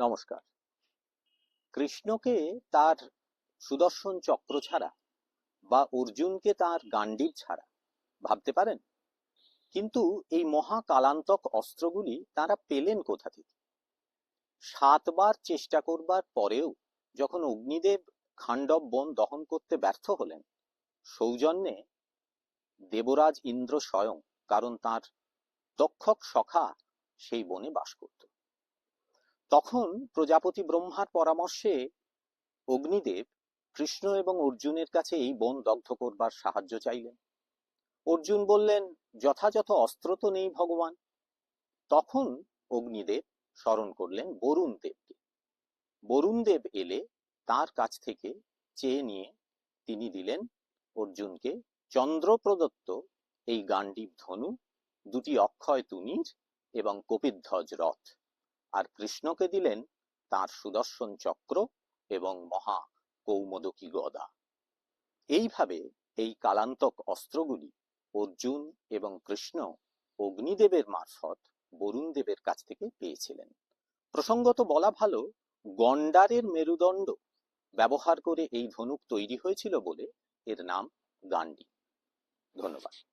নমস্কার। কৃষ্ণকে তার সুদর্শন চক্র ছাড়া বা অর্জুনকে তার গান্ডীব ছাড়া ভাবতে পারেন? কিন্তু এই মহা কালান্তক অস্ত্রগুলি তারা পেলেন কোথা থেকে? সাতবার চেষ্টা করবার পরেও যখন অগ্নিদেব খাণ্ডব বন দহন করতে ব্যর্থ হলেন, সৌজন্যে দেবরাজ ইন্দ্র স্বয়ং কারণ তার দক্ষক সখা সেই বনে বাস করত। তখন প্রজাপতি ব্রহ্মার পরামর্শে অগ্নিদেব কৃষ্ণ এবং অর্জুনের কাছে এই বন দগ্ধ করবার সাহায্য চাইলেন। অর্জুন বললেন, যথাযথ অস্ত্র তো নেই ভগবান। তখন অগ্নিদেব স্মরণ করলেন বরুণ দেবকে। বরুণ দেব এলে তার কাছ থেকে চেয়ে নিয়ে তিনি দিলেন অর্জুনকে চন্দ্র প্রদত্ত এই গান্ডীব ধনু, দুটি অক্ষয় তুনির এবং কপিধ্বজ রথ। আর কৃষ্ণকে দিলেন তার সুদর্শন চক্র এবং মহা কৌমদকী গদা। এইভাবে এই কালান্তক অস্ত্রগুলি অর্জুন এবং কৃষ্ণ অগ্নিদেবের মারফত বরুণ দেবের কাছ থেকে পেয়েছিলেন। প্রসঙ্গত বলা ভালো গন্ডারের মেরুদণ্ড ব্যবহার করে এই ধনুক তৈরি হয়েছিল বলে এর নাম গান্ডি ধন্যবাদ।